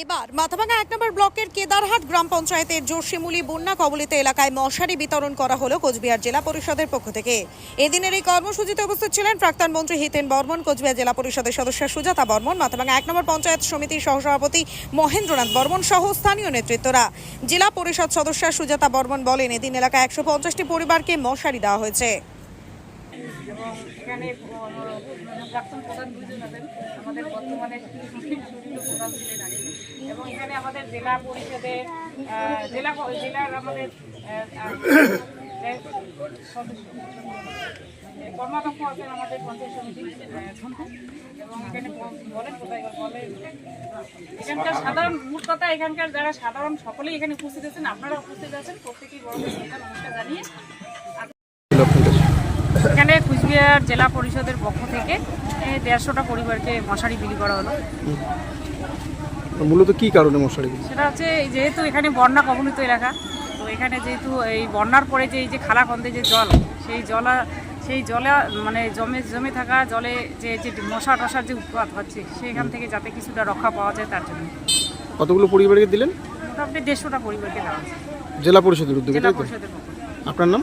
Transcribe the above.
এবার মাথাভাঙা এক নম্বর ব্লকের কেদারহাট গ্রাম পঞ্চায়েতের জোরশিমুলি বন্যা কবলিত এলাকায় মশারি বিতরণ করা হলো কোচবিহার জেলা পরিষদের পক্ষ থেকে। এদিনের এই কর্মসূচিতে উপস্থিত ছিলেন প্রাক্তন মন্ত্রী হিতেন বর্মন, কোচবিহার জেলা পরিষদের সদস্য সুজাতা বর্মন, মাথাভাঙা এক নম্বর পঞ্চায়েত সমিতির সহসভাপতি মহেন্দ্রনাথ বর্মন সহ স্থানীয় নেতৃত্বরা। জেলা পরিষদ সদস্য সুজাতা বর্মন বলেন, এদিন এলাকায় একশো পঞ্চাশটি পরিবারকে মশারি দেওয়া হয়েছে। এবং এখানে প্রাক্তন প্রধান আমাদের প্রধান এবং এখানে আমাদের জেলা পরিষদে জেলা জেলার আমাদের আমাদের এবং এখানে কোথায় এখানকার সাধারণ মূল কথা এখানকার যারা সাধারণ, সকলেই এখানে উপস্থিত আছেন। আপনারা উপস্থিত আছেন। প্রত্যেকেই বড় নমস্কার জানিয়ে এখানে কুচবিহার জেলা পরিষদের পক্ষ থেকে দেড়শোটা পরিবারকে মশারি বিলি করা হলো। মূলত কি কারণে মশারি সেটা হচ্ছে যেহেতু এখানে বন্যা কবলিত এলাকা তো এখানে যেহেতু এই বন্যার পরে যে এই যে খালাকন্দে যে জল সেই জলা সেই জলে মানে জমে জমে থাকা জলে যে যে মশা টশার যে উৎপাত হচ্ছে সেখান থেকে যাতে কিছুটা রক্ষা পাওয়া যায় তার জন্য। কতগুলো পরিবারকে দিলেন? মোটামুটি দেড়শোটা পরিবারকে দেওয়া জেলা পরিষদের উদ্যোগে জেলা পরিষদের আপনার নাম?